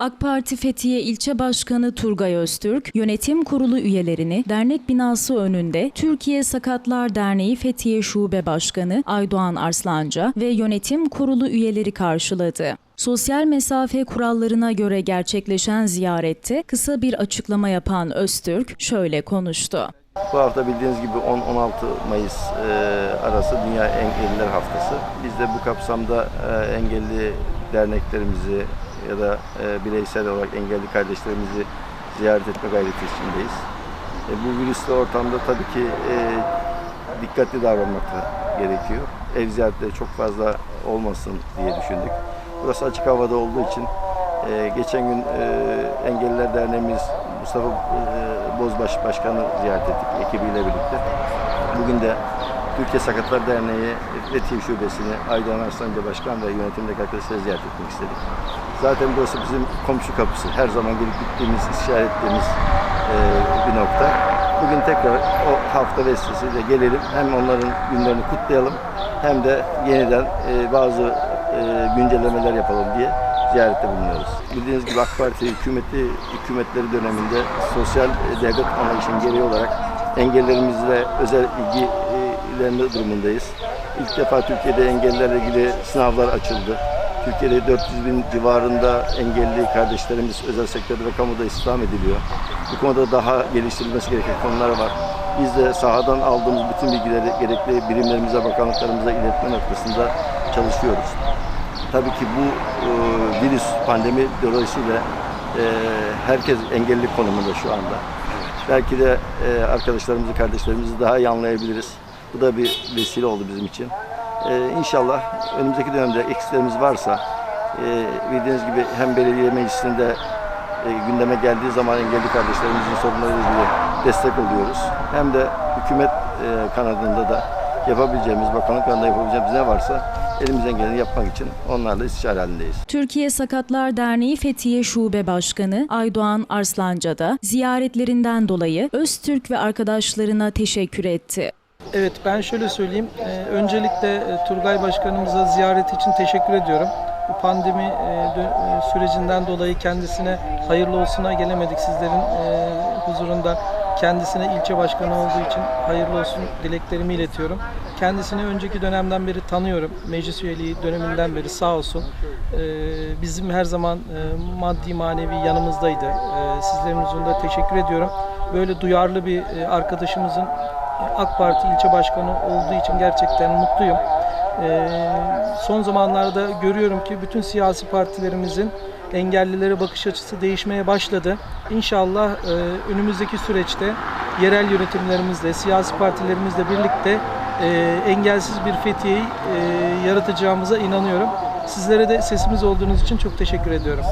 AK Parti Fethiye İlçe Başkanı Turgay Öztürk, yönetim kurulu üyelerini dernek binası önünde Türkiye Sakatlar Derneği Fethiye Şube Başkanı Aydoğan Arslanca ve yönetim kurulu üyeleri karşıladı. Sosyal mesafe kurallarına göre gerçekleşen ziyarette kısa bir açıklama yapan Öztürk şöyle konuştu. Bu hafta bildiğiniz gibi 10-16 Mayıs e, arası Dünya Engelliler Haftası. Biz de bu kapsamda e, engelli derneklerimizi ya da e, bireysel olarak engelli kardeşlerimizi ziyaret etme gayreti içindeyiz. E, bu virüslü ortamda tabii ki e, dikkatli davranmak da gerekiyor. Ev ziyaretleri çok fazla olmasın diye düşündük. Burası açık havada olduğu için e, geçen gün e, Engelliler Derneğimiz Mustafa e, Bozbaş Başkanı ziyaret ettik ekibiyle birlikte. Bugün de Türkiye Sakatlar Derneği Fethiye Şubesi'ni Aydan Arslanca Başkan ve yönetimdeki arkadaşları ziyaret etmek istedik. Zaten burası bizim komşu kapısı. Her zaman gelip gittiğimiz, istişare ettiğimiz e, bir nokta. Bugün tekrar o hafta vesilesiyle gelelim. Hem onların günlerini kutlayalım hem de yeniden e, bazı e, güncellemeler yapalım diye ziyarette bulunuyoruz. Bildiğiniz gibi AK Parti hükümeti hükümetleri döneminde sosyal e, devlet anlayışının gereği olarak engellerimizle özel ilgi e, ilerleme durumundayız. İlk defa Türkiye'de engellerle ilgili sınavlar açıldı. Türkiye'de 400 bin civarında engelli kardeşlerimiz özel sektörde ve kamuda istihdam ediliyor. Bu konuda daha geliştirilmesi gereken konular var. Biz de sahadan aldığımız bütün bilgileri gerekli birimlerimize, bakanlıklarımıza iletme noktasında çalışıyoruz. Tabii ki bu e, virüs pandemi dolayısıyla e, herkes engelli konumunda şu anda. Belki de e, arkadaşlarımızı, kardeşlerimizi daha iyi anlayabiliriz. Bu da bir vesile oldu bizim için. E, inşallah önümüzdeki dönemde eksilerimiz varsa e, bildiğiniz gibi hem belediye meclisinde e, gündeme geldiği zaman engelli kardeşlerimizin sorunlarıyla ilgili destek oluyoruz. Hem de hükümet e, kanadında da yapabileceğimiz, bakanlık kanadında yapabileceğimiz ne varsa elimizden geleni yapmak için onlarla istişare halindeyiz. Türkiye Sakatlar Derneği Fethiye Şube Başkanı Aydoğan Arslanca da ziyaretlerinden dolayı Öztürk ve arkadaşlarına teşekkür etti. Evet ben şöyle söyleyeyim. Ee, öncelikle e, Turgay Başkanımıza ziyareti için teşekkür ediyorum. Pandemi e, e, sürecinden dolayı kendisine hayırlı olsuna gelemedik sizlerin huzurunda. Kendisine ilçe başkanı olduğu için hayırlı olsun dileklerimi iletiyorum. Kendisini önceki dönemden beri tanıyorum. Meclis üyeliği döneminden beri sağ olsun. Bizim her zaman maddi manevi yanımızdaydı. Sizlerin huzurunda teşekkür ediyorum. Böyle duyarlı bir arkadaşımızın AK Parti ilçe başkanı olduğu için gerçekten mutluyum. Ee, son zamanlarda görüyorum ki bütün siyasi partilerimizin engellilere bakış açısı değişmeye başladı. İnşallah e, önümüzdeki süreçte yerel yönetimlerimizle, siyasi partilerimizle birlikte e, engelsiz bir Fethiye'yi e, yaratacağımıza inanıyorum. Sizlere de sesimiz olduğunuz için çok teşekkür ediyorum.